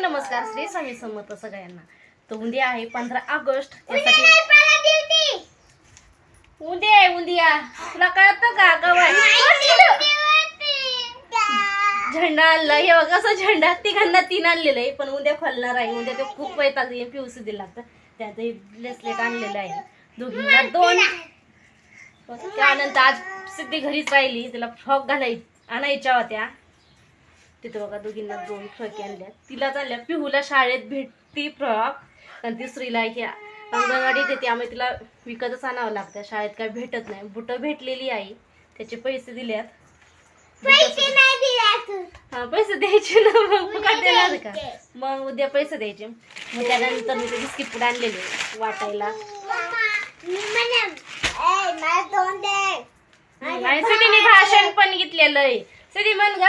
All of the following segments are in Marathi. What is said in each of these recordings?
नमस्कार श्री स्वामी समर्थ सगळ्यांना. तर उद्या आहे पंधरा ऑगस्ट त्यासाठी उद्या आहे उद्या. तुला कळतं का गवाय झेंडा आणला. हे बघ असं झेंडा तिघांना तीन आणलेलं आहे पण उद्या खोलणार आहे. उद्या ते खूप वैताग पिवसी दिला लागतं. त्यात ब्रेसलेट आणलेलं आहे. दोघींना दोन. त्यानंतर आज सिद्धी घरीच राहिली. तिला फ्रॉक घालाय आणायच्या होत्या. तिथे बघा दोघींना दोन फ्रॉकी आणल्या तिला चालल्या पिहूला शाळेत भेटती फ्रॉक आणि तिसरीला ह्या अंगणवाडीत येते. आम्ही तिला विकतच आणावं लागतं. शाळेत काय भेटत नाही. बुटं भेटलेली आहे. त्याचे पैसे दिल्यात. हा पैसे द्यायचे ना मग. देणार का? मग उद्या पैसे द्यायचे. मग त्यानंतर मी ते बिस्किट पुढे आणलेले वाटायला. भाषण पण घेतलेलं आहे. सिद्धी म्हण ग.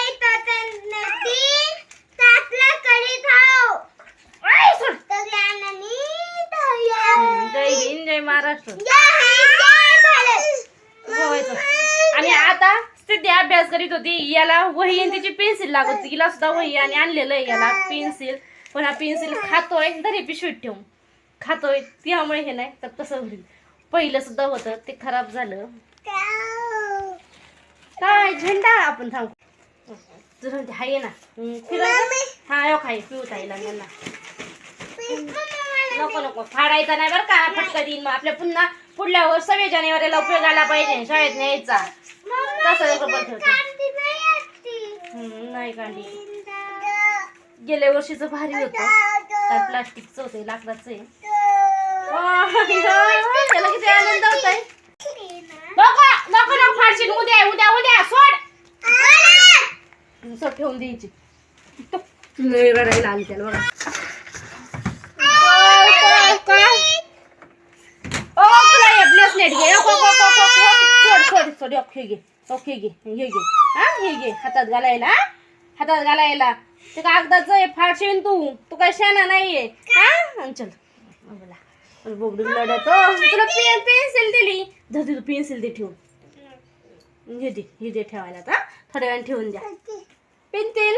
आणि आता सिद्धी अभ्यास करीत होती. याला वही आणि तिची पेन्सिल लागत होती. हिला सुद्धा वही आणि आणलेलं आहे. याला पेन्सिल पण हा पेन्सिल खातोय. तरी पिशवीत ठेवून. खातोय. त्यामुळे हे नाही तर कसं होईल. पहिलं सुद्धा होतं. ते खराब झालं. काय? झेंडा आपण थांब. तुझं हाय ना. फिरायचं हा खाई. पिऊ ताईला यांना. नको नको. फाडायचा नाही बरं का फटका देईन मग. आपल्या पुन्हा पुढल्या वर्ष सव्वीस जानेवारीला उपयोग आला पाहिजे. शाळेत न्यायचा. तसं बरोबर ठेवतो हम्म, नाही कांडी गेल्या वर्षीचं भारी होतं. काय प्लास्टिकचं होतं लाकडाचं आहे. त्याला किती आनंद होतोय. नको नको नको. फाडशील. उद्या आहे, उद्या उद्या. सोड. सोड ठेवून द्यायची. लय रडायला आली त्याला बघा काय, काय? ओ तुला हे ब्रेसलेट घे. सोड सोड सोड. ओके घे ओके घे हे घे हा हे घे. हातात घालायला हा? हातात घालायला. ते कागदाचं आहे फाडशील तू. तू काय शाना नाहीये. हा? चल. बोला. बोबडू लढतो. तुला पेन पेन्सिल दिली. धर तुला पेन्सिल दे ठेवून. हे दे हे दे ठेवायला आता. थोड्या वेळाने ठेवून द्या. पेन्सिल